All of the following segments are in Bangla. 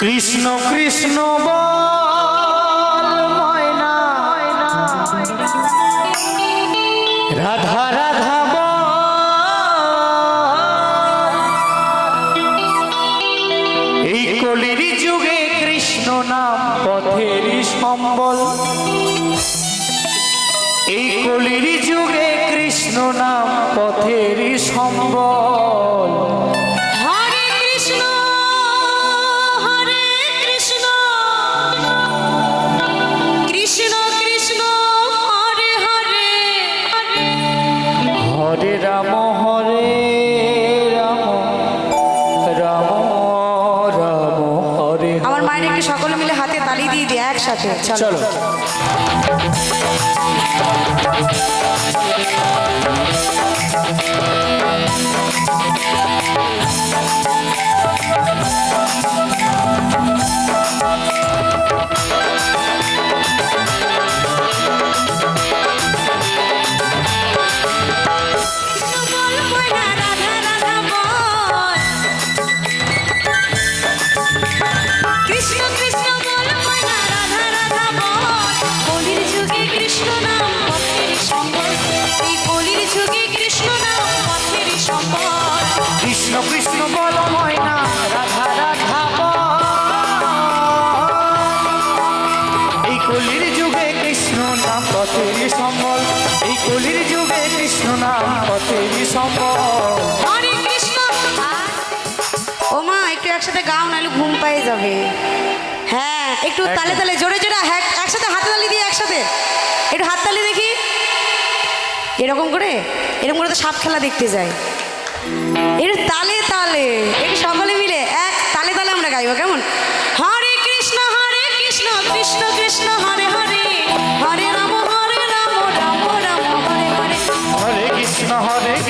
কৃষ্ণ কৃষ্ণ রাধা রাধা এই কলির যুগে কৃষ্ণ নাম পথের সম্বল। এই কলির যুগে কৃষ্ণ নাম পথের সম্বল। মায়ের একটু সকলে মিলে হাতে তালি দিয়ে দিই একসাথে। চলো। চলো। পথের সম্বল এই কলির যুগে কৃষ্ণ নাম পথের সম্বল। হরে কৃষ্ণ। ও মা একটু একসাথে গাও নাহলে ঘুম পেয়ে যাবে। হ্যাঁ একটু তালে তালে জোরে জোরে হ্যাঁ একসাথে হাতে তালি দিয়ে একসাথে। একটু হাত তালি দেখি। এরকম করে এরকম করে তো সাপ খেলা দেখতে যাই। একটু তালে তালে একটু সকলে মিলে এক তালে তালে আমরা গাইবো কেমন? হরে কৃষ্ণ হরে কৃষ্ণ কৃষ্ণ কৃষ্ণ হরে হরে। হরে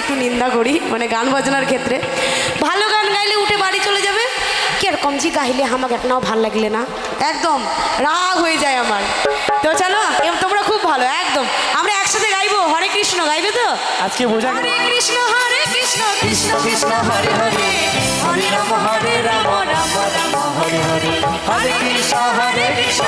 একটু নিন্দা করি মানে গান বাজনার ক্ষেত্রে। ভালো গান গাইলে উঠে বাড়ি চলে যাবে? কীরকম জি গাইলে আমাকে একটাও ভালো লাগলে না? একদম রাগ হয়ে যায় আমার। তো চলো তোমরা খুব ভালো একদম। আমরা একসাথে গাইবো হরে কৃষ্ণ গাইবে তো? আজকে বোঝা হরে কৃষ্ণ হরে কৃষ্ণ কৃষ্ণ কৃষ্ণ হরে হরে। হরে রাম হরে রাম রাম রাম হরে হরে। হরে কৃষ্ণ হরে কৃষ্ণ।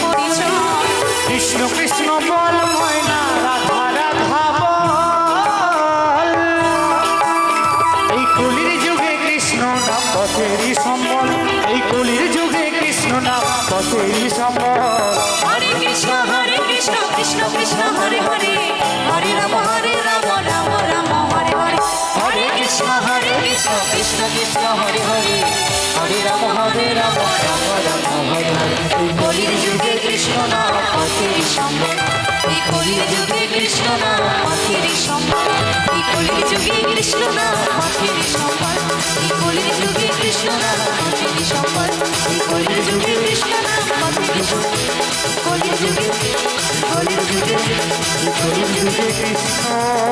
পরিচয়। কৃষ্ণ কৃষ্ণ বল। কৃষ্ণ নাম হরে কৃষ্ণ হরে কৃষ্ণ কৃষ্ণ কৃষ্ণ, হরে হরে। হরে রাম হরে রাম রাম রাম, হরে হরে। কৃষ্ণ কৃষ্ণ হরে হরে। হরে রাম হরে রাম রাম রাম, হরে হরে। কলির যুগে কৃষ্ণ নাম পথের সম্বল এই কলির যুগে কৃষ্ণ নাম কলির যুগে কৃষ্ণ নাম এই কলির যুগে কৃষ্ণ নাম এই কলির যুগে কৃষ্ণ নাম পথের সম্বল কলির যুগে কলির যুগে কলির যুগে কৃষ্ণ।